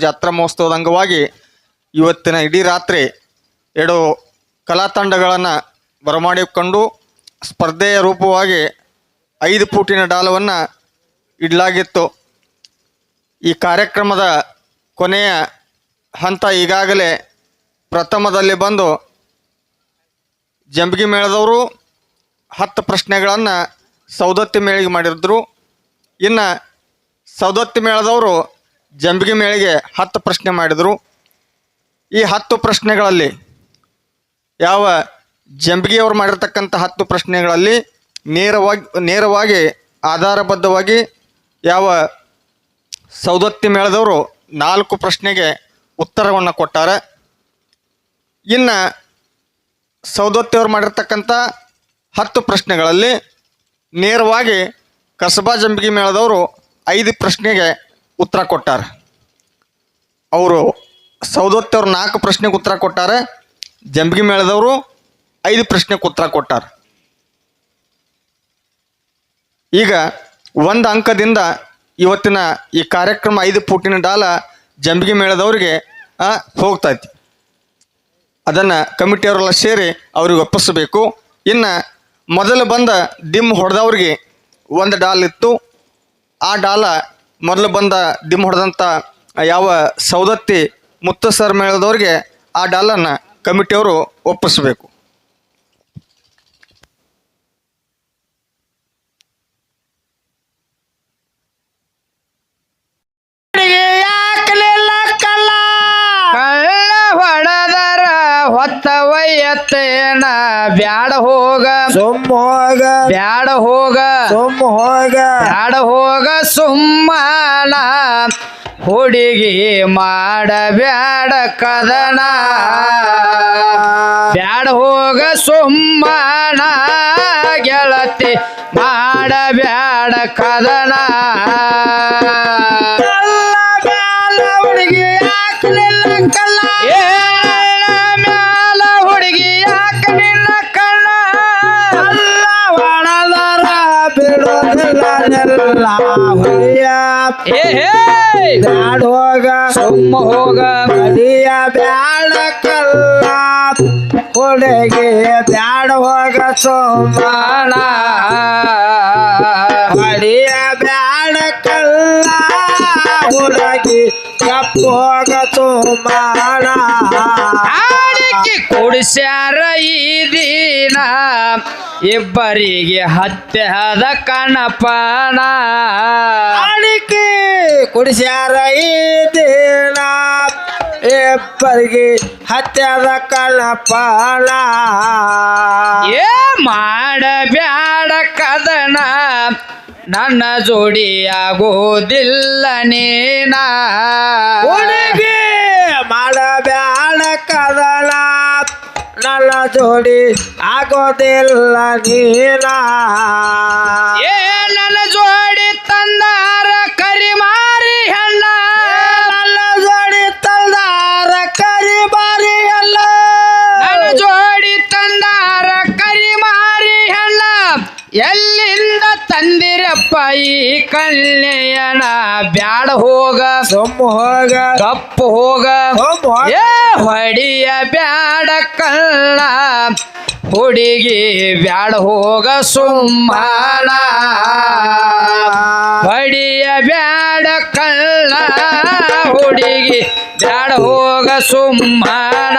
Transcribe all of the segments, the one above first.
ಜಾತ್ರಾ ಮಹೋತ್ಸವದ ಅಂಗವಾಗಿ ಇವತ್ತಿನ ಇಡೀ ರಾತ್ರಿ ಎರಡು ಕಲಾ ತಂಡಗಳನ್ನು ಬರಮಾಡಿಕೊಂಡು ಸ್ಪರ್ಧೆಯ ರೂಪವಾಗಿ ಐದು ಫೂಟಿನ ಡಾಲವನ್ನು ಇಡಲಾಗಿತ್ತು. ಈ ಕಾರ್ಯಕ್ರಮದ ಕೊನೆಯ ಹಂತ ಈಗಾಗಲೇ ಪ್ರಥಮದಲ್ಲಿ ಬಂದು ಜಂಬಗಿ ಮೇಳದವರು ಹತ್ತು ಪ್ರಶ್ನೆಗಳನ್ನು ಸೌದತ್ತಿ ಮೇಳಿಗೆ ಮಾಡಿದ್ರು. ಇನ್ನು ಸೌದತ್ತಿ ಮೇಳದವರು ಜಂಬಗಿ ಮೇಳಿಗೆ ಹತ್ತು ಪ್ರಶ್ನೆ ಮಾಡಿದರು. ಈ ಹತ್ತು ಪ್ರಶ್ನೆಗಳಲ್ಲಿ ಯಾವ ಜಂಬಗಿಯವರು ಮಾಡಿರ್ತಕ್ಕಂಥ ಹತ್ತು ಪ್ರಶ್ನೆಗಳಲ್ಲಿ ನೇರವಾಗಿ ನೇರವಾಗಿ ಆಧಾರಬದ್ಧವಾಗಿ ಯಾವ ಸೌದತ್ತಿ ಮೇಳದವರು ನಾಲ್ಕು ಪ್ರಶ್ನೆಗೆ ಉತ್ತರವನ್ನು ಕೊಟ್ಟಾರೆ. ಇನ್ನು ಸೌದತ್ತಿಯವರು ಮಾಡಿರ್ತಕ್ಕಂಥ ಹತ್ತು ಪ್ರಶ್ನೆಗಳಲ್ಲಿ ನೇರವಾಗಿ ಕಸಬಾ ಜಂಬಿಗೆ ಮೇಳದವರು ಐದು ಪ್ರಶ್ನೆಗೆ ಉತ್ತರ ಕೊಟ್ಟಾರೆ. ಅವರು ಸೌದತ್ತಿಯವರು ನಾಲ್ಕು ಪ್ರಶ್ನೆಗೆ ಉತ್ತರ ಕೊಟ್ಟಾರೆ, ಜಂಬಗಿ ಮೇಳದವರು ಐದು ಪ್ರಶ್ನೆಗೆ ಉತ್ತರ ಕೊಟ್ಟಾರೆ. ಈಗ ಒಂದು ಅಂಕದಿಂದ ಇವತ್ತಿನ ಈ ಕಾರ್ಯಕ್ರಮ ಐದು ಫೂಟಿನ ಡಾಲ ಜಂಬಗಿ ಮೇಳದವ್ರಿಗೆ ಹೋಗ್ತೈತಿ. ಅದನ್ನು ಕಮಿಟಿಯವರೆಲ್ಲ ಸೇರಿ ಅವ್ರಿಗೆ ಒಪ್ಪಿಸಬೇಕು. ಇನ್ನು ಮೊದಲು ಬಂದ ದಿಮ್ ಹೊಡೆದವ್ರಿಗೆ ಒಂದು ಡಾಲ್ ಇತ್ತು. ಆ ಡಾಲ ಮೊದಲು ಬಂದ ದಿಮ್ ಹೊಡೆದಂಥ ಯಾವ ಸೌದತ್ತಿ ಮುತ್ತು ಸರ್ ಮೇಳದವ್ರಿಗೆ ಆ ಡಾಲನ್ನು ಕಮಿಟಿಯವರು ಒಪ್ಪಿಸಬೇಕು ಯಾಕಲಿಲ್ಲ ಕಲ್ಲ ಕಳ್ಳ ಹೊಡೆದರ ಹೊತ್ತ ವೈಯತ್ತೇನ ಬ್ಯಾಡ ಹೋಗ. ಸುಮ್ಮ ಹೋಗ. ಬ್ಯಾಡ ಹೋಗ. ಸುಮ್ಮ ಹೋಗ. ಬ್ಯಾಡ ಹೋಗ ಸುಮ್ಮನ. ಹುಡುಗಿ ಮಾಡ ಬ್ಯಾಡ ಕದನ. ಬ್ಯಾಡ ಹೋಗ ಸುಮ್ಮನ. ಗೆಳತಿ ಮಾಡ ಬ್ಯಾಡ ಕದನ. ಕಲ್ಲ ಬ್ಯಾಡ ಹುಡುಗಿ ಹಾಕಲಿಲ್ಲ ಕಲ್ಲ ಏಳ ನೆಲ್ಲ ಹುಲಿಯ ಏ ಹೇ. ಬ್ಯಾಡ ಹೋಗ ಸುಮ್ಮ ಹೋಗ ಹುಲಿಯ ಬ್ಯಾಡ ಕಲ್ಲ ಕೊಡೆಗೆ ಬ್ಯಾಡ ಹೋಗ ಸೋಮಾನ ಹೊಡಿಯ ಬ್ಯಾಡ ಕಲ್ಲ ಹುಡುಗಿ ಕಪ್ಪು ಹೋಗ ಸೋಮಾನ ಆಡಿಕೆ ಕುಡಿಸ್ಯಾರ ಈ ದಿನ. ಇಬ್ಬರಿಗೆ ಹತ್ಯದ ಕಣಪಣ. ಅಡಿಕೆ ಕುಡಿಸ್ಯಾರ ಈ ದಿನ. ಇಬ್ಬರಿಗೆ ಹತ್ಯದ ಕಣಪಣ. ಏ ಮಾಡಬ್ಯಾಡ ಕದನ. ನನ್ನ ಜೋಡಿಯಾಗೋದಿಲ್ಲ ನೀನ. ಜೋಡಿ ಆಗೋದಿಲ್ಲ ನೀನ. ಏ ನನ್ನ ಜೋಡಿ ತಂದಿರಪ್ಪ ಈ ಕಲ್ಯಾಣ ಬ್ಯಾಡ ಹೋಗ. ಸುಮ್ಮ ಹೋಗ. ಕಪ್ಪು ಹೋಗ. ಏ ಹೊಡಿಯ ಬ್ಯಾಡ ಕಳ್ಳ ಹುಡುಗಿ ಬ್ಯಾಡ ಹೋಗ ಸುಮ್ಮನ. ಹೊಡಿಯ ಬ್ಯಾಡ ಕಳ್ಳ ಹುಡುಗಿ ಬ್ಯಾಡ ಹೋಗ ಸುಮ್ಮನ.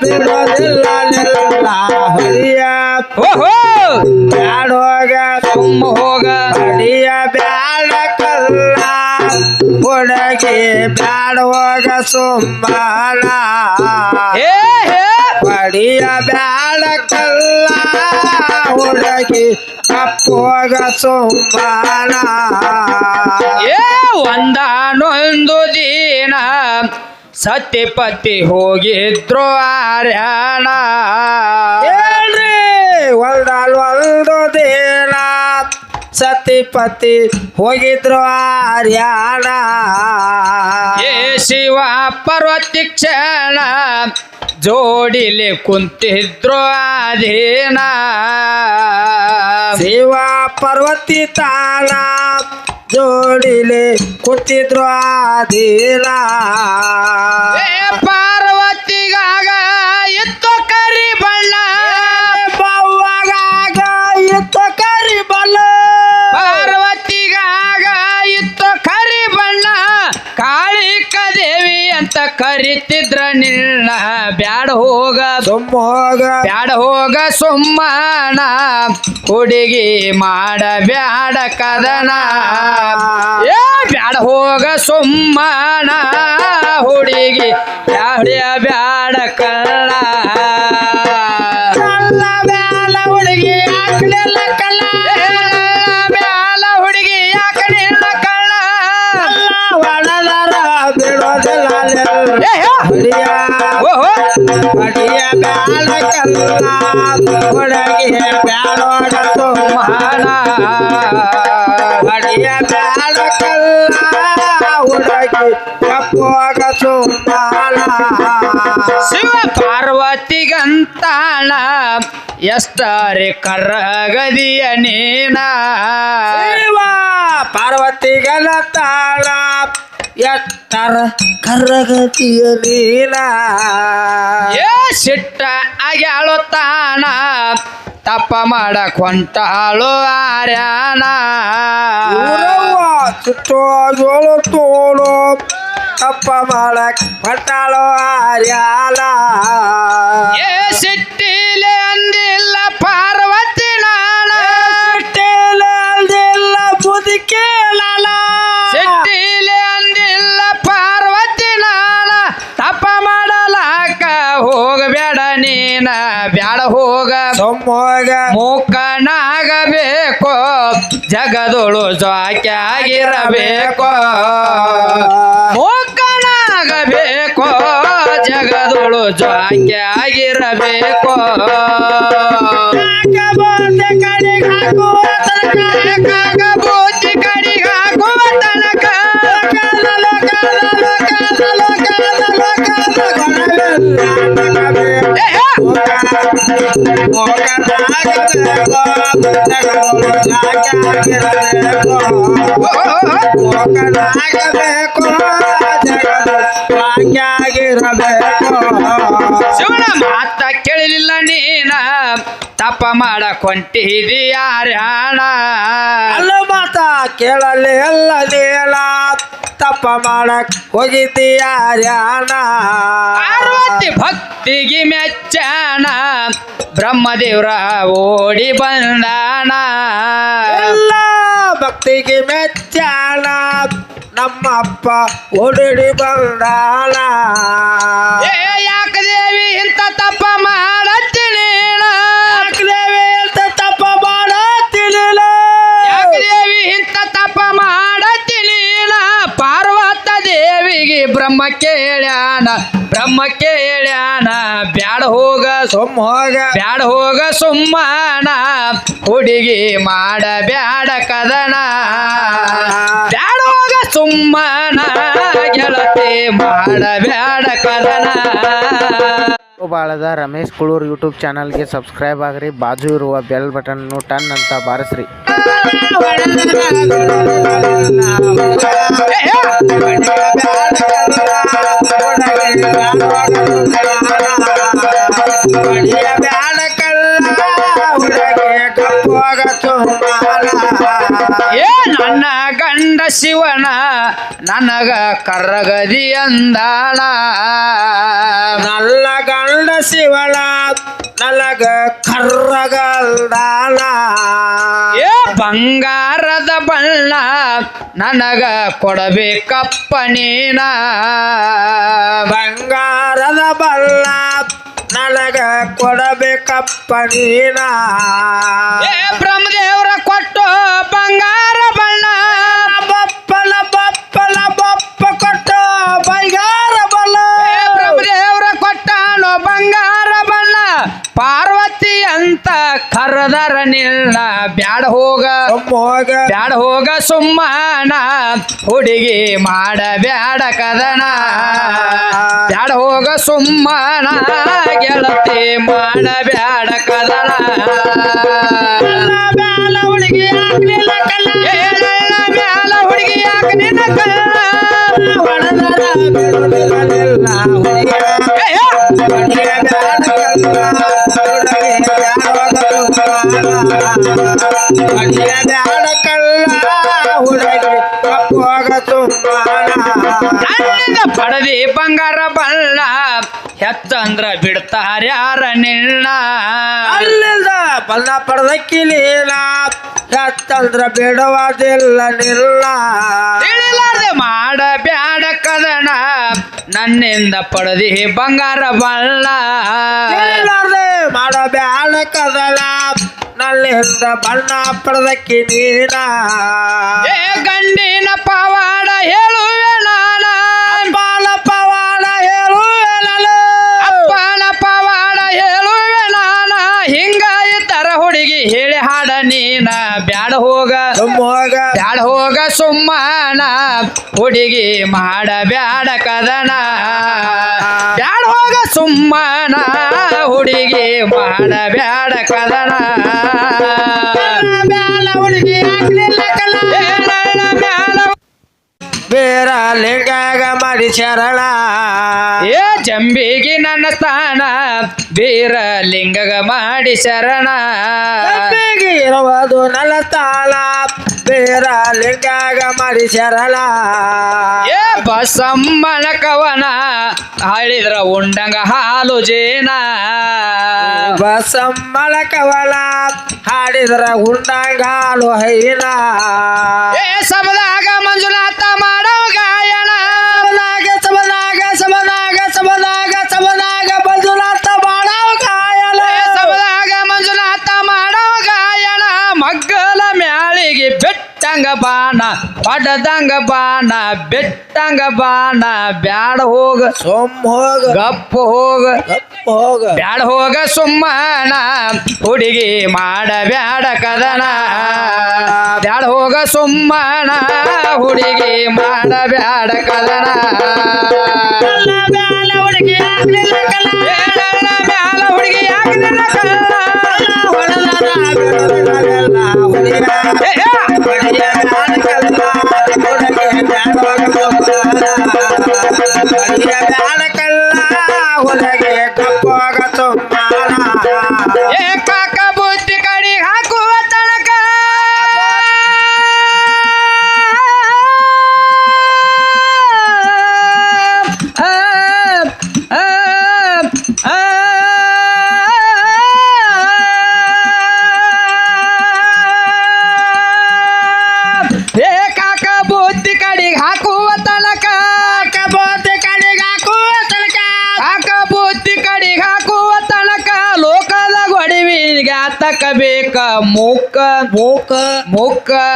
ಬಿಡೋದಿಲ್ಲ ಓಹೋ! ಬ್ಯಾಡ ಕಲ್ಲ ಹುಡುಗಿ ಬ್ಯಾಡ ಹೋಗ ಸುಮ್ಮನ ಬ್ಯಾಡ ಕಲ್ಲ ಹುಡುಗಿ ಕಪ್ಪು ಹೋಗ ಸುಮ್ಮನ ಏ, ಒಂದಾನೊಂದು ದಿನ ಸತ್ಯಪತಿ ಹೋಗಿದ್ರು ಆರ್ಯಾಣ ಹೇಳ್ರಿ ಒಲ್ದಾಲ್ ಒಂದು ದಿನ ಸತ್ಯ ಪಾರ್ವತಿ ಪತಿ ಹೋಗಿದ್ರು ಆರ್ಯಾಣ ಏ ಶಿವ ಪರ್ವತಿ ಕ್ಷಣ ಜೋಡಿಲಿ ಕುಂತಿದ್ರು ಅಧೀನ ಶಿವ ಪರ್ವತಿ ತಾಣ ಜೋಡಿಲೆ ಕೂತಿದ್ರು ಆದಿಲ್ಲ ಪಾರ್ವತಿಗಾಗ ಇತ್ತು ಕರಿ ಬಣ್ಣ. ಕರಿತಿದ್ರ ನಿನ್ನ ಬ್ಯಾಡ ಹೋಗ ಸುಮ್ಮೋಗ ಬ್ಯಾಡ ಹೋಗ ಸುಮ್ಮನ. ಹುಡುಗಿ ಮಾಡ ಬ್ಯಾಡ ಕದನ. ಏ ಬ್ಯಾಡ ಹೋಗ ಸುಮ್ಮನ. ಹುಡುಗಿ ಬ್ಯಾಡ ಬ್ಯಾಡ ಕದನ. ಕಲ್ಲ ಬ್ಯಾಡ ಹುಡುಗಿ ಹಾಕ್ಲಿಲ್ಲ ಕಲ್ಲ. ಬ್ಯಾಲ ಕಲ್ಲ ಹುಡುಗಿ ಬ್ಯಾಡೋಗ ಸುಮ್ಮನ ಹೊಡಿಯ ಬ್ಯಾಲ ಕಲ್ಲ ಹುಡುಗಿ ಕಪ್ಪೋಗ ಸುಮ್ಮನ ಶಿವ ಪಾರ್ವತಿಗಂತಾಳ ಎಷ್ಟರೆ ಕರಗದಿಯ ನೀನ? ಶಿವ ಪಾರ್ವತಿಗಲ ತಾಳ ಎತ್ತರ ಕರಗತಿಯ ನೀಲ ಏ ಸಿಟ್ಟ ಆಗ್ಯಾಳೋ ತಾಣ ತಪ್ಪ ಮಾಡಕ್ ಹೊಂಟಾಳು ಆರ್ಯಾನ. ಸಿಟ್ಟು ಚುಟ್ಟೋ ಜೋಳು ತೋಳು ತಪ್ಪ ಮಾಡಕ್ ಹೊಟ್ಟಾಳು ಆರ್ಯಾಲ ಏ ಸಿಟ್ಟಿಲೆ ನೀನ ಬ್ಯಾಡ ಹೋಗ. ಸೊಮ್ಮೋಗ. ಮೂಕನಾಗಬೇಕು. ಜಗದೊಳು ಜಾಕ್ಯಾಗಿರಬೇಕು. ಮೂಕನಾಗಬೇಕು. ಜಗದೊಳು ಜಾಕ್ಯಾಗಿರಬೇಕು. ಕಾಕಬೋತೆ ಕಡೆಗ್ ಹಾಕುವ ತನಕ. ಶಿವನ ಮಾತ ಕೇಳಲಿಲ್ಲ ನೀನ. ತಪ್ಪ ಮಾಡಕ್ ಹೊಂಟಿದಿ ಯಾರ್ಯಾಣ ಅಲ್ಲ ಮಾತ ಕೇಳಲಿ ಎಲ್ಲ ನೀಲ ತಪ್ಪ ಮಾಡಕ್ ಹೋಗಿದ್ದೀಯಾರ್ಯಾನ ಪಾರ್ವತಿ ಭಕ್ತಿಗೆ ಮೆಚ್ಚಾನ ಬ್ರಹ್ಮದೇವ್ರ ಓಡಿ ಬಂದಾನ. ಎಲ್ಲ ಭಕ್ತಿಗೆ ಮೆಚ್ಚಾಣ ನಮ್ಮಪ್ಪ ಓಡಿ ಬಂದಾನ. ಏ ಯಾಕ ದೇವಿ ಇಂಥ ತಪ್ಪ ಮಾಡತ್ತೀನಿ ಬ್ರಹ್ಮ ಕೇಳ್ಯಾನ ಬ್ರಹ್ಮ ಕೇಳ್ಯಾನ ಬ್ಯಾಡ ಹೋಗ ಸುಮ್ಮ ಹೋಗ ಬ್ಯಾಡ ಹೋಗ ಸುಮ್ಮನ ಹುಡುಗಿ ಮಾಡ ಬ್ಯಾಡ ಕದನ ಬ್ಯಾಡ ಹೋಗ ಸುಮ್ಮನ ಗೆಳತಿ ಮಾಡ ಬ್ಯಾಡ ಕದನ ಬಾಳದ ರಮೇಶ್ ಕುಳೂರ್ ಯೂಟ್ಯೂಬ್ ಚಾನಲ್ಗೆ ಸಬ್ಸ್ಕ್ರೈಬ್ ಆಗ್ರಿ ಬಾಜು ಇರುವ ಬೆಲ್ ಬಟನ್ನು ಟನ್ ಅಂತ ಬಾರಿಸ್ರಿ ಏ, ಏ. ಗಂಡ ಶಿವನ ನನಗ ಕರಗದಿ ಅಂದಾಳ. ನಲ್ಲ ಗಂಡ ಶಿವಳ ನಲಗ ಕರ್ರಗಲ್ದಾಳ. ಏ ಬಂಗಾರದ ಬಣ್ಣ ನನಗ ಕೊಡಬೇಕಪ್ಪ ನೀನ. ಬಂಗಾರದ ಬಲ್ಲ ನನಗ ಕೊಡಬೇಕಪ್ಪ ನೀನ. ಏ ಬ್ರಹ್ಮದೇವ್ರ ಕೊಟ್ಟು ಬಂಗಾರ ನಿಲ್ಲ ಬ್ಯಾಡ ಹೋಗ. ಹೋಗ. ಬ್ಯಾಡ ಹೋಗ ಸುಮ್ಮನ ಹುಡುಗಿ ಮಾಡ ಬ್ಯಾಡ ಕದನ. ಬ್ಯಾಡ ಹೋಗ ಸುಮ್ಮನ ಗೆಳತಿ ಮಾಡ ಬ್ಯಾಡ ಕದನ. ಬ್ಯಾಲ ಹುಡುಗಿ ಆಗ್ಲಿಲ್ಲ ಕಲ್ಲ ಮ್ಯಾಲ ಹುಡುಗಿ ಯಾಕ ನಿನ್ನ ಕಲ್ಲ ಬ್ಯಾಡ ಪಡದಿ ಬಂಗಾರ ಬಲ್ಲ ಹೆತ್ತಂದ್ರ ಬಿಡ್ತಾರ್ಯಾರ ನಿಲ್ಲ ಅಲ್ಲಿಲ್ಲ ಬಲ್ಲ ಪಡೆದಕ್ಕಿ ಕಿಲಿ ಹೆತ್ತಂದ್ರ ಬಿಡುವುದಿಲ್ಲ ನಿಲ್ಲ ತಿಳಿಲಾರ್ದೆ ಮಾಡ ಬ್ಯಾಡ ಕದನ. ನನ್ನಿಂದ ಪಡದಿ ಬಂಗಾರ ಬಲ್ಲ ತಿಳಿಲಾರ್ದೆ ಮಾಡ ಬ್ಯಾಡ ಕದಲ ನಲ್ಲಿಂದ ಬಣ್ಣ ಪಡದಕ್ಕೆ ನೀನ ಏ ಗಂಡಿನ ಪವಾಡ ಹೇಳುವೆ ನಾನ ನಾನ. ಹಿಂಗ ಇತರ ಹುಡುಗಿ ಹೇಳಿ ಹಾಡ ನೀನ. ಬ್ಯಾಡ ಹೋಗ. ಬ್ಯಾಡ ಸುಮ್ಮನ. ಹುಡುಗಿ ಮಾಡ ಬ್ಯಾಡ ಕದನ. ಬ್ಯಾಡ ಹೋಗ ಸುಮ್ಮನ. ಹುಡುಗಿ ಮಾಡ ಬ್ಯಾಡ ಕದನ. ಬ್ಯಾಡ ಹುಡುಗಿ ಆಗ್ಲಿಲ್ಲ ಕಲ. ಏ ನನ್ನ ಮ್ಯಾಲ ಬೇರ ಲಿಂಗಾಗ ಮಾಡಿ ಶರಣ. ಏ ಜಂಬಿಗಿ ನನ್ನ ಸ್ಥಾನ ಬೀರ ಲಿಂಗಗ ಮಾಡಿ ಶರಣ. ಜಂಬಿಗೆ ಇರುವುದು ನನ್ನ ತಾಳ ಬೇರ ಲಿಂಗಾಗ ಮಾಡಿ ಶರಳ ಏ ಬಸಮ್ಮನ ಕವನ ಹಾಡಿದ್ರ ಉಂಡಂಗ ಹಾಲು ಜೇನ. ಬಸಮ್ಮಳ ಕವಲ ಹಾಡಿದ್ರ ಉಂಡಂಗಾಲು ಹೈನ. ಏ ಸಬದಾಗ ಮಂಜುನಾಥ ಮಾಡವ ಗಾಯನ. ಪಡದಂಗ ಬಾಣ ಬೆಟ್ಟಂಗ ಬಾಣ ಬ್ಯಾಡ ಹೋಗ. ಸೊಮ್ಮ ಹೋಗ. ಗಪ್ಪ ಹೋಗ. ಗಪ್ಪ ಹೋಗ. ಬ್ಯಾಡ ಹೋಗ ಸುಮ್ಮನ ಹುಡುಗಿ ಮಾಡ ಬ್ಯಾಡ ಕದನ. ಬ್ಯಾಡ ಹೋಗ ಸುಮ್ಮನ ಹುಡುಗಿ ಮಾಡ ಬ್ಯಾಡ ಕದನ. ಬ್ಯಾಲ ಹುಡುಗಿ ಆಗ್ಲಿಲ್ಲ ಕಲ ಏಳಣ್ಣ ಮ್ಯಾಲ ಹುಡುಗಿ ಯಾಕ ನಿನ್ನ ಕಲ್ಲ? ಹೊಡೆದರ Yo.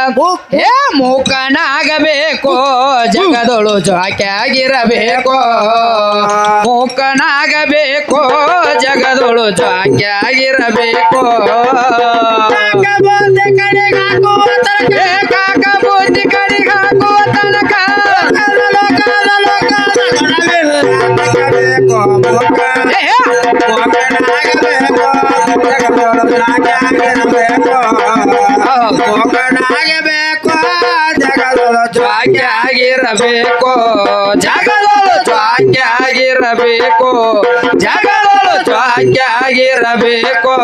ಮುಕ್ಕ ಮೂಕ್. ಏ ಮೂಕನಾಗಬೇಕು ಜಗದೊಳು ಜಾಕ್ಯಾಗಿರಬೇಕು ಮೂಕನಾಗಬೇಕು ಜಗದೊಳು ಜಾಕ್ಯಾಗಿರಬೇಕು ಕಬೋತೆ ಕಡೆಗೆ ಹಾಕುವ ತನಕ ಏ ಕಾಕ ಬುದ್ಧಿ ಕಡಿಗೆ ಹಾಕುವ ತನಕ ಆಗಿರಬೇಕು ಲೋಕದ ಗೊಡವಿಲ್ಲ ಆಗಿರಬೇಕು ಆಗಿರಬೇಕು ಜಗದೊಳು ಜಗದೊಳು ಜಗದೊಳು ಜಗದೊಳು ಜಾಗ್ಯಾಗಿರಬೇಕು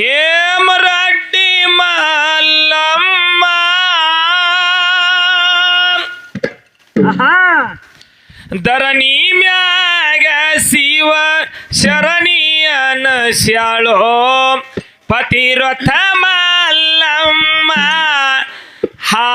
ಹೇಮರಡ್ಡಿ ಮಲ್ಲಮ್ಮ ಧರಣಿ ಮ್ಯಾಗ ಶಿವ ಶರಣಿಯನ ಶಾಳೋ ಪತಿರಥ ಮಲ್ಲಮ್ಮ ಹಾ.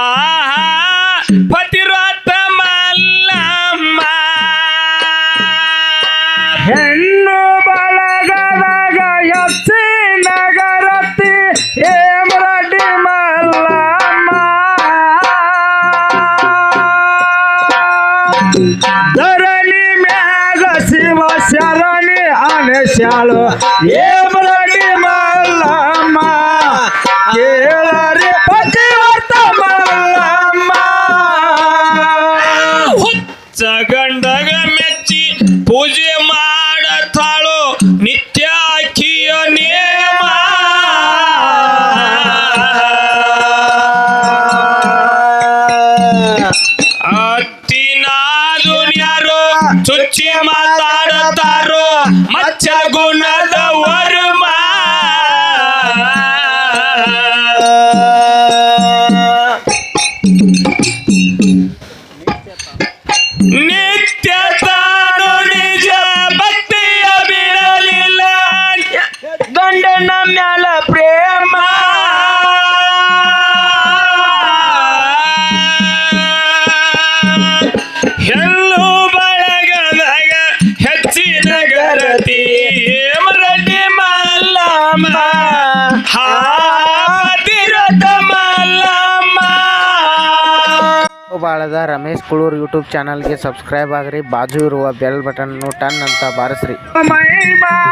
Ramesh Kulur YouTube channel subscribe आगे बाजू बेल बटन टन अंत बारस रही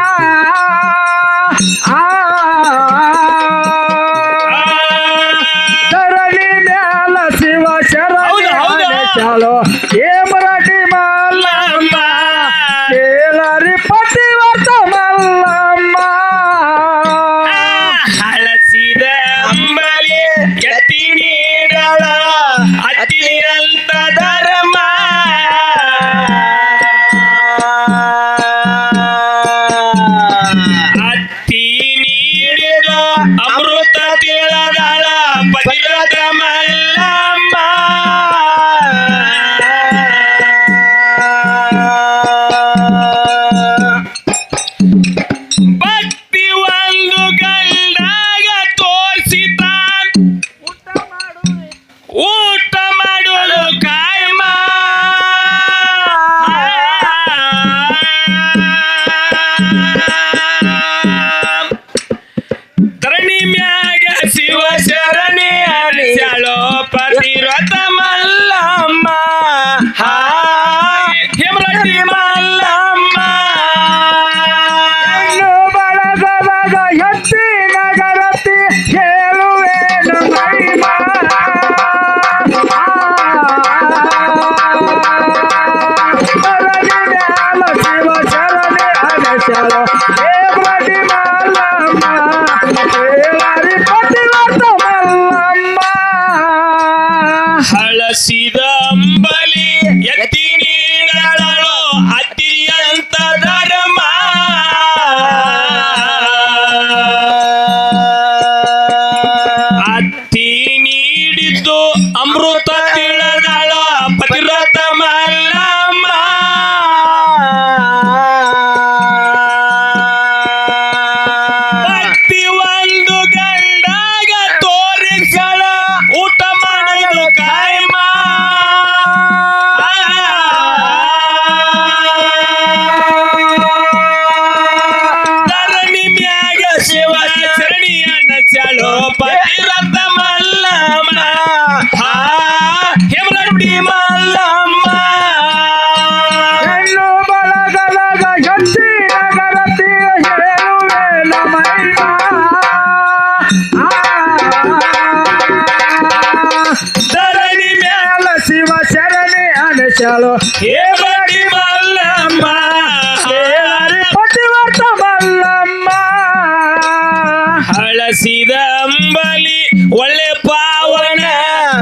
ಅಳಸಿದ ಅಂಬಲಿ ಒಳ್ಳೆ ಪಾವನ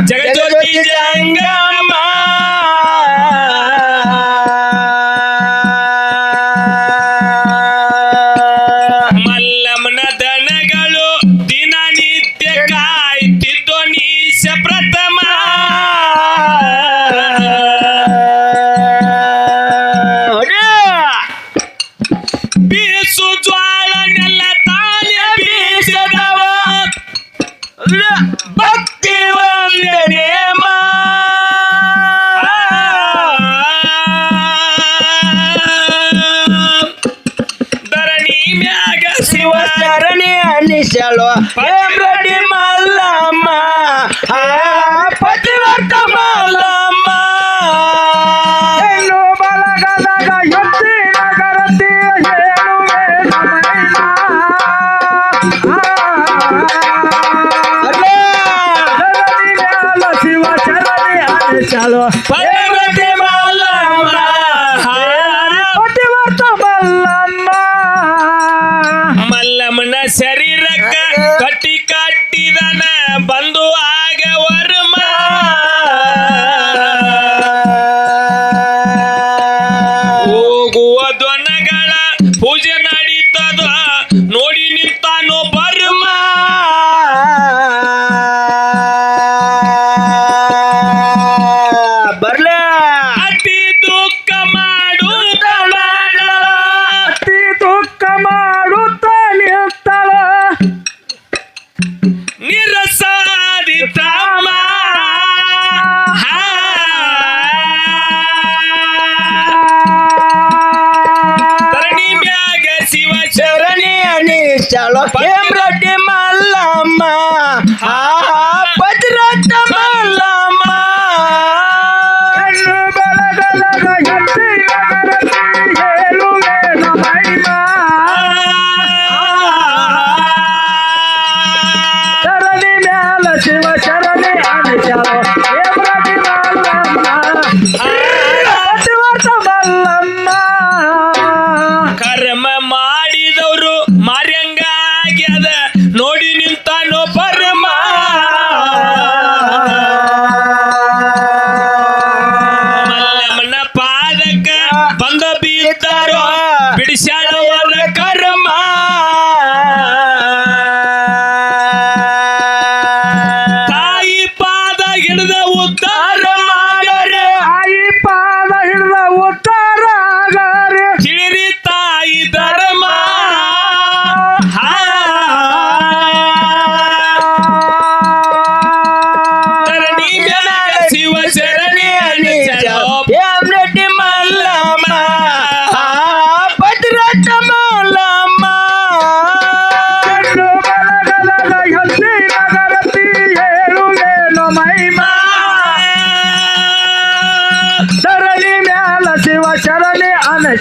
ಜಗಜ್ಯೋತಿ ಜಂಗಾ ¡Pa!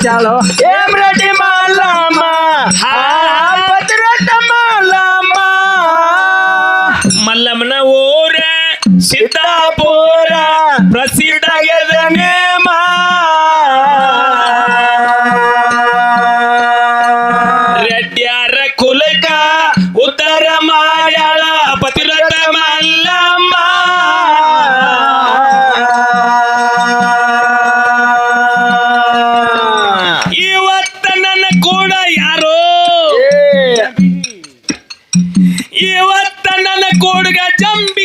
chalo. Yeah. கோடு கஜம்பி